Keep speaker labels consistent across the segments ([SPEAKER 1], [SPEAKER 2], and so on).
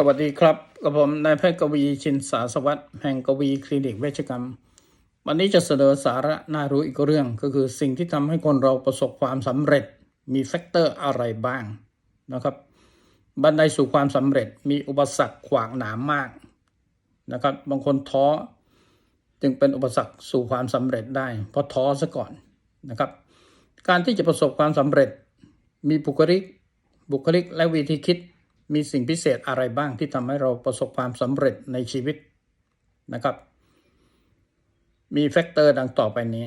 [SPEAKER 1] สวัสดีครับกับผมนายแพทย์กวีชินสาสวัสดิ์แห่งกวีคลินิกเวชกรรม วันนี้จะเสนอสาระน่ารู้อีกเรื่องก็คือสิ่งที่ทำให้คนเราประสบความสำเร็จ มีแฟกเตอร์อะไรบ้างนะครับ บันไดสู่ความสำเร็จมีอุปสรรคขวางหนามมากนะครับ บางคนท้อจึงเป็นอุปสรรคสู่ความสำเร็จได้เพราะท้อซะก่อนนะครับ การที่จะประสบความสำเร็จ มีบุคลิกบุคลิกและวิธีคิด มีสิ่งพิเศษอะไรบ้างที่ทำให้เราประสบความสำเร็จในชีวิตนะครับ มีแฟกเตอร์ดังต่อไปนี้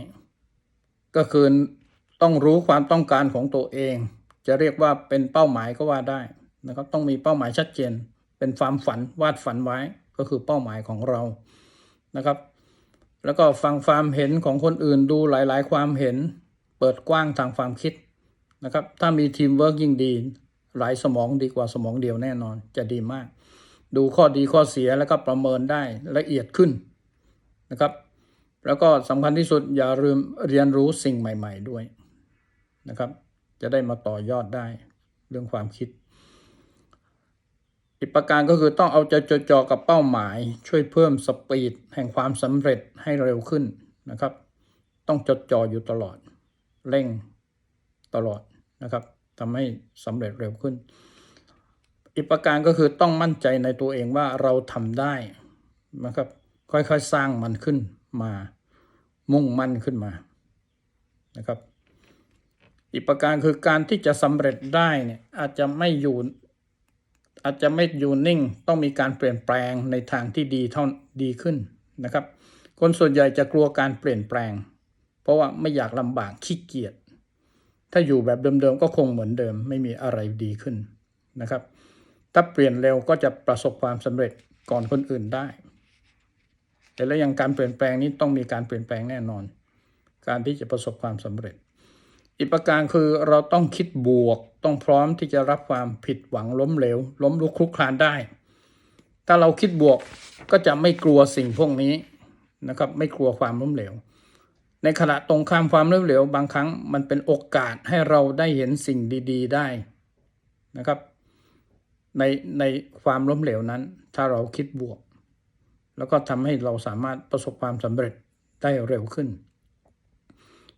[SPEAKER 1] ก็คือต้องรู้ความต้องการของตัวเอง จะเรียกว่าเป็นเป้าหมายก็ว่าได้นะครับ ต้องมีเป้าหมายชัดเจน เป็นความฝันวาดฝันไว้ก็คือเป้าหมายของเรานะครับ แล้วก็ฟังความเห็นของคนอื่นดูหลาย ๆ ความเห็น เปิดกว้างทางความคิดนะครับ ถ้ามีทีมเวิร์กยิ่งดี หลายสมองดีกว่าสมองเดียวแน่นอนจะดีมาก ดูข้อดีข้อเสียแล้วก็ประเมินได้ละเอียดขึ้นนะครับ แล้วก็สำคัญที่สุดอย่าลืมเรียนรู้สิ่งใหม่ ๆด้วยนะครับ จะได้มาต่อยอดได้เรื่องความคิดอีกประการก็คือต้องเอาใจจดจ่อกับเป้าหมาย ช่วยเพิ่มสปีดแห่งความสำเร็จให้เร็วขึ้นนะครับ ต้องจดจ่ออยู่ตลอด เร่งตลอดนะครับ ทำให้สำเร็จเร็วขึ้น อีกประการก็คือต้องมั่นใจในตัวเองว่าเราทำได้นะครับ ค่อยๆสร้างมันขึ้นมา มุ่งมั่นขึ้นมานะครับ อีกประการคือการที่จะสำเร็จได้เนี่ยอาจจะไม่อยู่อาจจะไม่อยู่นิ่ง ต้องมีการเปลี่ยนแปลงในทางที่ดีเท่าดีขึ้นนะครับ คนส่วนใหญ่จะกลัวการเปลี่ยนแปลง เพราะว่าไม่อยากลำบากขี้เกียจ ถ้าอยู่แบบเดิมๆก็คงเหมือนเดิม ไม่มีอะไรดีขึ้นนะครับ ถ้าเปลี่ยนเร็วก็จะประสบความสำเร็จก่อนคนอื่นได้ แต่แล้วยังการเปลี่ยนแปลงนี้ต้องมีการเปลี่ยนแปลงแน่นอน การที่จะประสบความสำเร็จ อีกประการคือเราต้องคิดบวก ต้องพร้อมที่จะรับความผิดหวังล้มเหลว ล้มลุกคลุกคลานได้ ถ้าเราคิดบวกก็จะไม่กลัวสิ่งพวกนี้นะครับ ไม่กลัวความล้มเหลว ในขณะตรงข้ามความล้มเหลวบางครั้งมันเป็นโอกาสให้เราได้เห็นสิ่งดี ๆ ได้นะครับ ในในความล้มเหลวนั้น ถ้าเราคิดบวก แล้วก็ทำให้เราสามารถประสบความสำเร็จได้เร็วขึ้น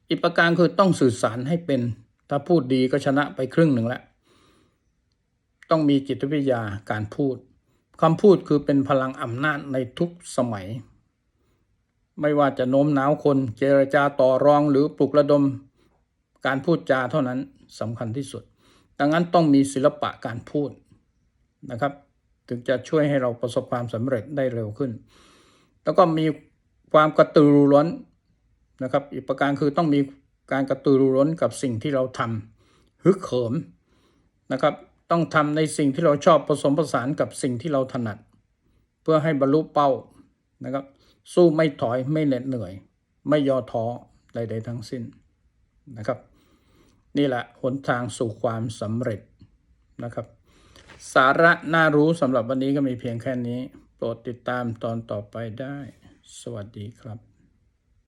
[SPEAKER 1] อีกประการคือต้องสื่อสารให้เป็น ถ้าพูดดีก็ชนะไปครึ่งหนึ่งแล้วต้องมีจิตวิทยาการพูดคำพูดคือเป็นพลังอำนาจในทุกสมัย ไม่ว่าจะโน้มน้าวคนเจรจาต่อรองหรือปลุกระดม การพูดจาเท่านั้นสำคัญที่สุด ดังนั้นต้องมีศิลปะการพูดนะครับ ถึงจะช่วยให้เราประสบความสำเร็จได้เร็วขึ้น แล้วก็มีความกระตือรือร้นนะครับ อีกประการคือต้องมีการกระตือรือร้นกับสิ่งที่เราทำฮึกเหิมนะครับต้องทำในสิ่งที่เราชอบผสมผสานกับสิ่งที่เราถนัด เพื่อให้บรรลุเป้านะครับ สู้ไม่ถอยไม่เหน็ดเหนื่อย ไม่ย่อท้อใดๆทั้งสิ้นนะครับ นี่แหละหนทางสู่ความสำเร็จนะครับ สาระน่ารู้สำหรับวันนี้ก็มีเพียงแค่นี้ โปรดติดตามตอนต่อไปได้ สวัสดีครับ